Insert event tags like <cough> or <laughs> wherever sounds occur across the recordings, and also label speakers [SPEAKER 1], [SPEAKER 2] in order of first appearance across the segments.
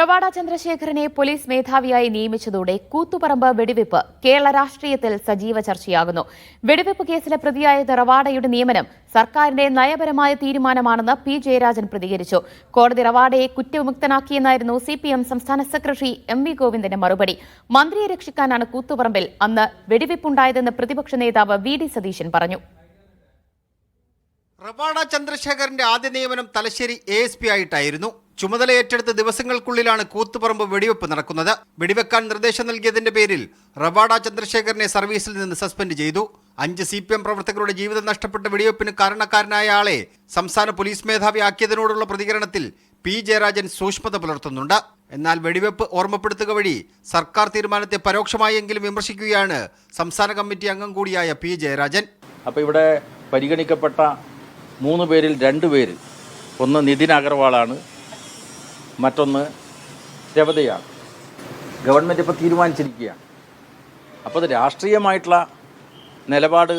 [SPEAKER 1] Ravada ചന്ദ്രശേഖരനെ police മേധാവിയായി നിയമിച്ചതോടെ കൂത്തുപറമ്പ് വെടിവെപ്പ് കേരള രാഷ്ട്രീയത്തിൽ സജീവ ചർച്ചയാകുന്നു. വെടിവെപ്പ് കേസിലെ പ്രതിയായ റവാഡയുടെ നിയമനം സർക്കാരിന്റെ നയപരമായ തീരുമാനമാണെന്ന് പി ജയരാജൻ പ്രതികരിച്ചു. കോടതി റവാഡയെ കുറ്റവിമുക്തനാക്കിയെന്നായിരുന്നു സി പി എം സംസ്ഥാന സെക്രട്ടറി എം വി ഗോവിന്ദന്റെ മറുപടി. മന്ത്രിയെ രക്ഷിക്കാനാണ് കൂത്തുപറമ്പിൽ അന്ന് വെടിവെപ്പുണ്ടായതെന്ന് പ്രതിപക്ഷ നേതാവ് വി ഡി സതീശൻ പറഞ്ഞു.
[SPEAKER 2] റവാഡ ചന്ദ്രശേഖരന്റെ ആദ്യ നിയമനം തലശ്ശേരി എ എസ് പി ആയിട്ടായിരുന്നു. ചുമതല ഏറ്റെടുത്ത ദിവസങ്ങൾക്കുള്ളിലാണ് കൂത്തുപറമ്പ് വെടിവെപ്പ് നടക്കുന്നത്. വെടിവെക്കാൻ നിർദ്ദേശം നൽകിയതിന്റെ പേരിൽ റവാഡ ചന്ദ്രശേഖരനെ സർവീസിൽ നിന്ന് സസ്പെൻഡ് ചെയ്തു. അഞ്ച് സി പി എം പ്രവർത്തകരുടെ ജീവിതം നഷ്ടപ്പെട്ട വെടിവെപ്പിന് കാരണക്കാരനായ ആളെ സംസ്ഥാന പോലീസ് മേധാവി ആക്കിയതിനോടുള്ള പ്രതികരണത്തിൽ പി ജയരാജൻ സൂക്ഷ്മത പുലർത്തുന്നുണ്ട്. എന്നാൽ വെടിവെപ്പ് ഓർമ്മപ്പെടുത്തുക വഴി സർക്കാർ തീരുമാനത്തെ പരോക്ഷമായെങ്കിലും വിമർശിക്കുകയാണ് സംസ്ഥാന കമ്മിറ്റി അംഗം കൂടിയായ പി ജയരാജൻ.
[SPEAKER 3] അപ്പോൾ ഇവിടെ പരിഗണിക്കപ്പെട്ട മൂന്ന് പേരിൽ രണ്ട് പേര്. ഒന്ന് നിതിൻ അഗർവാളാണ് മറ്റൊന്ന് രവതയാണ്. ഗവൺമെന്റ് ഇപ്പോൾ തീരുമാനിച്ചിരിക്കുകയാണ്. അപ്പോൾ അത് രാഷ്ട്രീയമായിട്ടുള്ള നിലപാട്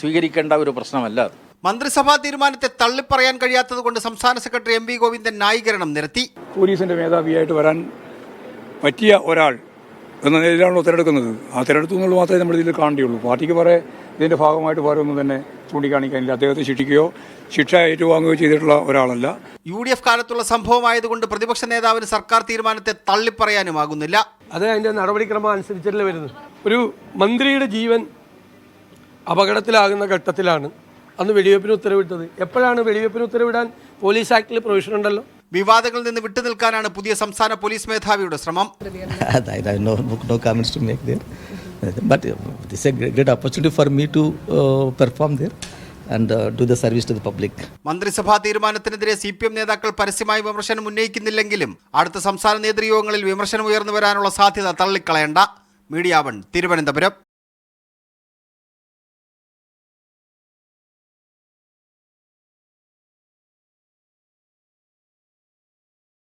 [SPEAKER 3] സ്വീകരിക്കേണ്ട ഒരു പ്രശ്നമല്ല അത്.
[SPEAKER 2] മന്ത്രിസഭാ തീരുമാനത്തെ തള്ളിപ്പറയാൻ കഴിയാത്തത് കൊണ്ട് സംസ്ഥാന സെക്രട്ടറി എം വി ഗോവിന്ദൻ ന്യായീകരണം നിരത്തി.
[SPEAKER 4] പോലീസിന്റെ മേധാവിയായിട്ട് വരാൻ പറ്റിയ ഒരാൾ എന്ന നിലയിലാണല്ലോ തിരഞ്ഞെടുക്കുന്നത്. ആ തിരഞ്ഞെടുത്തു എന്നുള്ളത് മാത്രമേ നമ്മൾ ഇതിൽ കാണേണ്ടിയുള്ളൂ പാർട്ടിക്ക് പറയെ ഇതിന്റെ ഭാഗമായിട്ട് വേറെ ഒന്നും തന്നെ ചൂണ്ടിക്കാണിക്കാനില്ല അദ്ദേഹത്തെ ശിക്ഷിക്കുകയോ ശിക്ഷ ഏറ്റുവാങ്ങുകയോ ചെയ്തിട്ടുള്ള ഒരാളല്ല.
[SPEAKER 2] യു ഡി എഫ് കാലത്തുള്ള സംഭവമായതുകൊണ്ട് പ്രതിപക്ഷ നേതാവിന് സർക്കാർ തീരുമാനത്തെ തള്ളിപ്പറയാനും ആകുന്നില്ല
[SPEAKER 5] അത് അതിന്റെ നടപടിക്രമം അനുസരിച്ചല്ലേ വരുന്നത്? ഒരു മന്ത്രിയുടെ ജീവൻ അപകടത്തിലാകുന്ന ഘട്ടത്തിലാണ് അന്ന് വെടിവെപ്പിന് ഉത്തരവിട്ടത്. എപ്പോഴാണ് വെടിവെപ്പിന് ഉത്തരവിടാൻ പോലീസ് ആക്ടിൽ പ്രൊവിഷൻ ഉണ്ടല്ലോ?
[SPEAKER 2] വിവാദങ്ങളിൽ നിന്ന് വിട്ടുനിൽക്കാനാണ് പുതിയ സംസ്ഥാന പോലീസ് മേധാവിയുടെ ശ്രമം. <laughs>
[SPEAKER 6] This is a great, to the service to the public.
[SPEAKER 2] മന്ത്രിസഭാ തീരുമാനത്തിനെതിരെ സി പി എം നേതാക്കൾ പരസ്യമായി വിമർശനം ഉന്നയിക്കുന്നില്ലെങ്കിലും അടുത്ത സംസ്ഥാന നേതൃയോഗങ്ങളിൽ വിമർശനം ഉയർന്നു വരാനുള്ള സാധ്യത തള്ളിക്കളയണ്ട. Media one Thiruvananthapuram.